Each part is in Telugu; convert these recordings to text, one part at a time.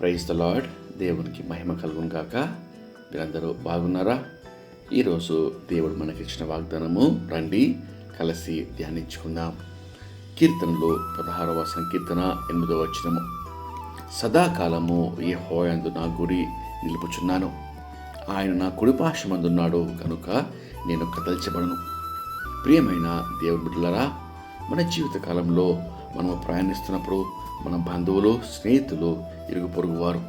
Praise the lord. దేవునికి మహిమ కలుగును గాక. మీరందరూ బాగున్నారా? ఈరోజు దేవుడు మనకిచ్చిన వాగ్దానము రండి కలిసి ధ్యానించుకుందాం. కీర్తనలు పదహారవ సంకీర్తన ఎనిమిదవ వచనము. సదాకాలము ఏ హోయందు నా గురి నిలుపుచున్నాను. ఆయన నా కుడిపాశమందున్నాడు కనుక నేను కదల్చబడను. ప్రియమైన దేవుడు బిడ్డలరా మన జీవితకాలంలో మనము ప్రయాణిస్తున్నప్పుడు మన బంధువులు స్నేహితులు ఇరుగు పొరుగు వారు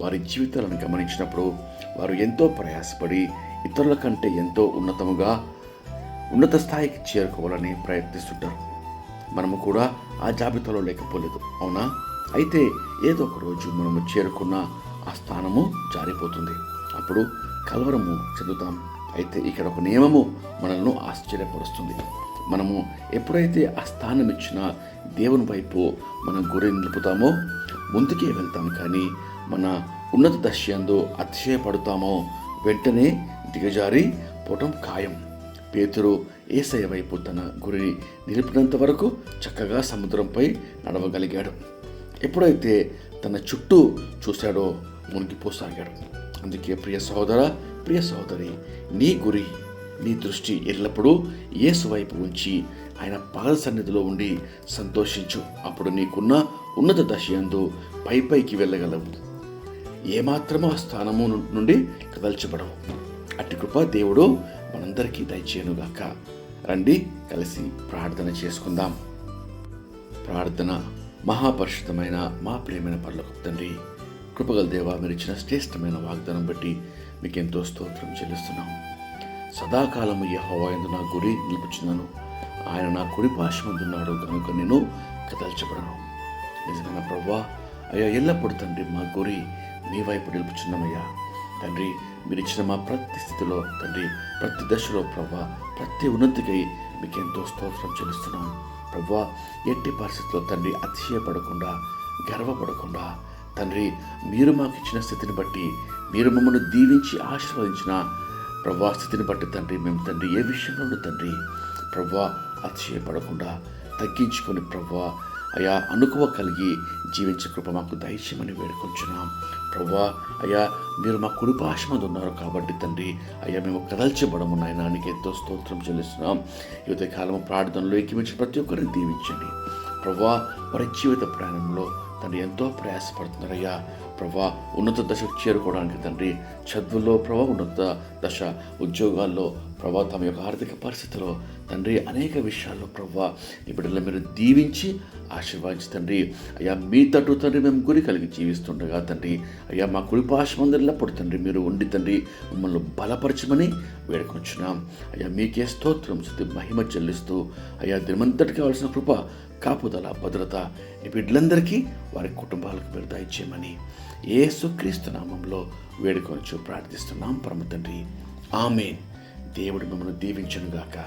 వారి జీవితాలను గమనించినప్పుడు వారు ఎంతో ప్రయాసపడి ఇతరుల కంటే ఎంతో ఉన్నతముగా ఉన్నత స్థాయికి చేరుకోవాలని ప్రయత్నిస్తుంటారు. మనము కూడా ఆ జాబితాలో లేకపోలేదు అవునా? అయితే ఏదో ఒక రోజు మనము చేరుకున్న ఆ స్థానము జారిపోతుంది. అప్పుడు కలవరము చెందుతాం. అయితే ఇక్కడ ఒక నియమము మనల్ని ఆశ్చర్యపరుస్తుంది. మనము ఎప్పుడైతే ఆ స్థానం ఇచ్చిన దేవుని వైపు మనం గురి నిలుపుతామో ముందుకే వెళ్తాం కానీ మన ఉన్నత దశ్యందు అతిశయపడుతామో వెంటనే దిగజారి పోవటం ఖాయం. పేతురు ఏసయ వైపు తన గురిని నిలిపినంత వరకు చక్కగా సముద్రంపై నడవగలిగాడు. ఎప్పుడైతే తన చుట్టూ చూశాడో మునిగిపోసాగాడు. అందుకే ప్రియ సహోదర ప్రియ సహోదరి నీ గురి నీ దృష్టి ఎల్లప్పుడూ యేసు వైపు ఉంచి ఆయన పాద సన్నిధిలో ఉండి సంతోషించు. అప్పుడు నీకున్న ఉన్నత దశయందు పై పైకి వెళ్ళగలవు. ఏమాత్రమో ఆ స్థానము నుండి కదల్చబడవు. అట్టి కృప దేవుడు మనందరికీ దయచేయనుగాక. రండి కలిసి ప్రార్థన చేసుకుందాం. ప్రార్థన మహాపరిషితమైన మా ప్రేమైన పర్లకు తండ్రి కృపగల దేవ మీరు ఇచ్చిన శ్రేష్టమైన వాగ్దానం బట్టి మీకెంతో స్తోత్రం చెల్లిస్తున్నాం. సదాకాలము యహోవాయందు నా గురి నిలుపుచున్నాను. ఆయన నా కుడి పాశమందున్నాడు కనుక నేను కదల్చబడను. నిజమైన ప్రవ్వా అయ్యా ఎల్లప్పుడు తండ్రి మా గురి నీ వైపు నిలుపుచున్నామయ్యా. తండ్రి మీరు ఇచ్చిన మా ప్రతి స్థితిలో తండ్రి ప్రతి దశలో ప్రవ్వా ప్రతి ఉన్నతికై మీకు ఎంతో స్తోత్రం చెల్లిస్తున్నాం. ప్రవ్వా ఎట్టి పరిస్థితిలో తండ్రి అతిశయపడకుండా గర్వపడకుండా తండ్రి మీరు మాకు ఇచ్చిన స్థితిని బట్టి మీరు మమ్మల్ని దీవించి ఆశీర్వదించిన ప్రభా స్థితిని బట్టి తండ్రి మేము తండ్రి ఏ విషయంలోనూ తండ్రి ప్రభా అతిశయపడకుండా తగ్గించుకొని ప్రభా అయా అనుకువ కలిగి జీవించే కృప మాకు దయచేయమని వేడుకొంచున్నాం. ప్రభా అయ్యా మీరు మా కుడి పాశమంది ఉన్నారు కాబట్టి తండ్రి అయ్యా మేము కదల్చబడము నాయన నీకు ఎంతో స్తోత్రం చెల్లిస్తున్నాం. యువత కాలము ప్రార్థనలో ఎక్కిమించి ప్రతి ఒక్కరిని దీవించండి. ప్రభా వారి జీవిత ప్రయాణంలో తండ్రి ఎంతో ప్రయాసపడుతున్నారయ్యా ప్రభా ఉన్నత దశకు చేరుకోవడానికి తండ్రి చదువుల్లో ప్రభా ఉన్నత దశ ఉద్యోగాల్లో ప్రభా తమ యొక్క ఆర్థిక పరిస్థితిలో తండ్రి అనేక విషయాల్లో ప్రభా ఈ బిడ్డలు మీరు దీవించి ఆశీర్వాదించి తండ్రి అయ్యా మీ తట్టు తండ్రి మేము గురి కలిగి జీవిస్తుండగా తండ్రి అయ్యా మా కుడిపాశ మందిరంలో తండ్రి మీరు ఉండి తండ్రి మమ్మల్ని బలపరచమని వేడుకొచ్చున్నాం అయ్యా మీకే స్తోత్రం స్థితి మహిమ చెల్లిస్తూ అయ్యా దినమంతటికి కావాల్సిన కృప కాపుదల భద్రత ఈ బిడ్డలందరికీ వారి కుటుంబాలకు ఇచ్చేయమని దయచేయమని యేసుక్రీస్తు నామంలో వేడుకొనచ్చు ప్రార్థిస్తున్నాం. పరమ తండ్రి ఆమెన్. దేవుడు మిమ్మల్ని దీవించనుగాక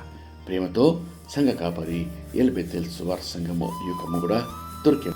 ప్రేమతో సంఘ కాపరి ఎల్బెతెల్స్ సువార్ సంఘము యుగము కూడా దొరికే